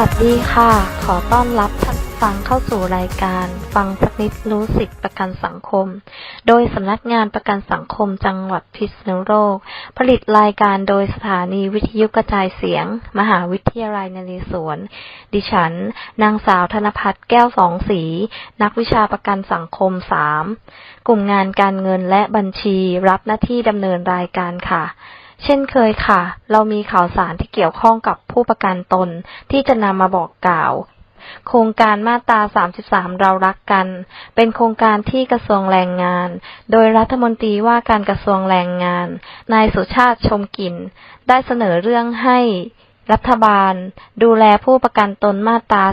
วัสดีค่ะ ขอต้อนรับท่านฟังเข้าสู่รายการ ฟังสักนิดรู้สิทธิประกันสังคม โดยสำนักงานประกันสังคมจังหวัดพิษณุโลก ผลิตรายการโดยสถานีวิทยุกระจายเสียง มหาวิทยาลัยนเรศวร ดิฉัน นางสาวธนพัฒน์แก้วสองสี นักวิชาประกันสังคม3กลุ่มงานการเงินและบัญชีรับหน้าที่ดำเนินรายการค่ะ เช่นเคยค่ะ เรามีข่าวสารที่เกี่ยวข้องกับผู้ประกันตนที่จะนำมาบอกกล่าว โครงการมาตรา 33 เรารักกัน เป็นโครงการที่กระทรวงแรงงาน โดยรัฐมนตรีว่าการกระทรวงแรงงาน นายสุชาติชมกลิ่น ได้เสนอเรื่องให้ รัฐบาล ดูแลผู้ประกันตนมาตรา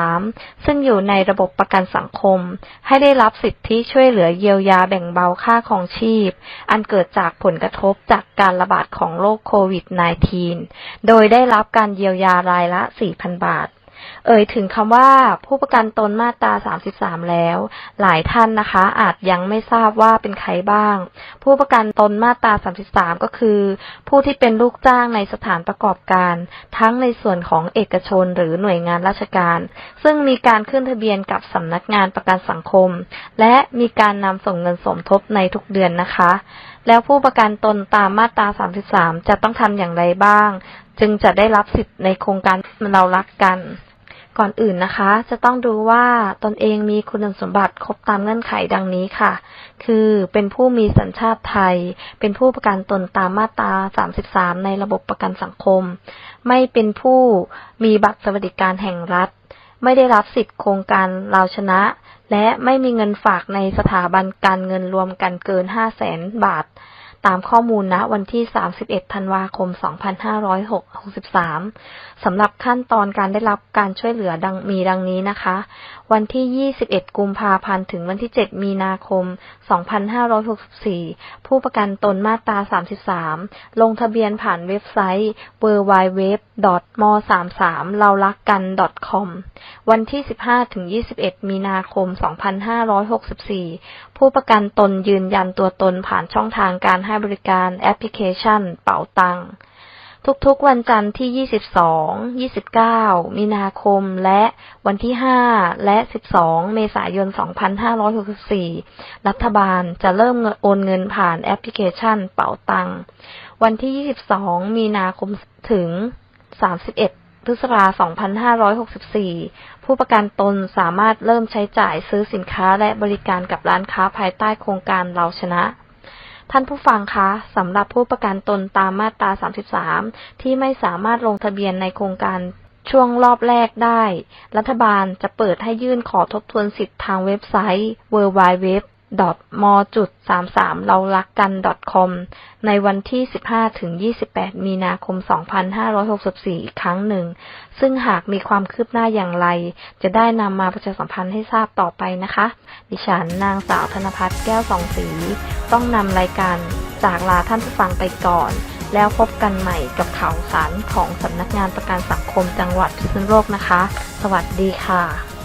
33 ซึ่งอยู่ในระบบประกันสังคม ให้ได้รับสิทธิช่วยเหลือเยียวยาแบ่งเบาค่าของชีพ อันเกิดจากผลกระทบจากการระบาดของโรคโควิด -19 โดยได้รับการเยียวยารายละ 4,000 บาท เอ่ยถึงคำว่าผู้ประกันตนมาตรา 33 แล้ว หลายท่านนะคะ อาจยังไม่ทราบว่าเป็นใครบ้าง ผู้ประกันตนมาตรา 33 ก็คือ ผู้ที่เป็นลูกจ้างในสถานประกอบการ ทั้งในส่วนของเอกชนหรือหน่วยงานราชการ ซึ่งมีการขึ้นทะเบียนกับสำนักงานประกันสังคม และมีการนำส่งเงินสมทบในทุกเดือนนะคะ แล้วผู้ประกันตนตามมาตรา 33 จะต้องทำอย่างไรบ้าง จึงจะได้รับสิทธิ์ในโครงการเรารักกัน ก่อนอื่นนะคะ จะต้องดูว่าตนเองมีคุณสมบัติครบตามเงื่อนไขดังนี้ค่ะ คือเป็นผู้มีสัญชาติไทย เป็นผู้ประกันตนตามมาตรา 33 ในระบบประกันสังคม ไม่เป็นผู้มีบัตรสวัสดิการแห่งรัฐ ไม่ได้รับสิทธิโครงการเราชนะ และไม่มีเงินฝากในสถาบันการเงินรวมกันเกิน 5 0 0แสนบาท ตามข้อมูลณวันที่ 31 ธันวาคม 2563 สำหรับขั้นตอนการได้รับการช่วยเหลือดังมีดังนี้นะคะ วันที่ 21 กุมภาพันธ์ถึงวันที่ 7 มีนาคม 2564 ผู้ประกันตนมาตรา 33 ลงทะเบียนผ่านเว็บไซต์ www. m 3 3 เรารักกัน .com วันที่ 15 ถึง 21 มีนาคม 2564 ผู้ประกันตนยืนยันตัวตนผ่านช่องทางการให้บริการแอปพลิเคชัน เป๋าตัง ทุกๆวันจันทร์ที่ 22 29 มีนาคมและวันที่ 5 และ 12 เมษายน 2564 รัฐบาลจะเริ่มโอนเงินผ่านแอปพลิเคชัน เป๋าตัง วันที่ 22 มีนาคมถึง 31 พฤษภาคม2564 ผู้ประกันตนสามารถเริ่มใช้จ่ายซื้อสินค้าและบริการกับร้านค้าภายใต้โครงการเราชนะ ท่านผู้ฟังคะสำหรับผู้ประกันตนตามมาตรา 33 ที่ไม่สามารถลงทะเบียนในโครงการช่วงรอบแรกได้ รัฐบาลจะเปิดให้ยื่นขอทบทวนสิทธิ์ทางเว็บไซต์ www. M 33เรารักกัน .com ในวันที่ 15 ถึง 28 มีนาคม 2564 อีกครั้งหนึ่ง ซึ่งหากมีความคืบหน้าอย่างไร จะได้นำมาประชาสัมพันธ์ให้ทราบต่อไปนะคะ ดิฉันนางสาวธนพัฒน์แก้วสองสี ต้องนำรายการจากลาท่านผู้ฟังไปก่อน แล้วพบกันใหม่กับข่าวสารของสำนักงานประกันสังคมจังหวัดพิษณุโลกนะคะ สวัสดีค่ะ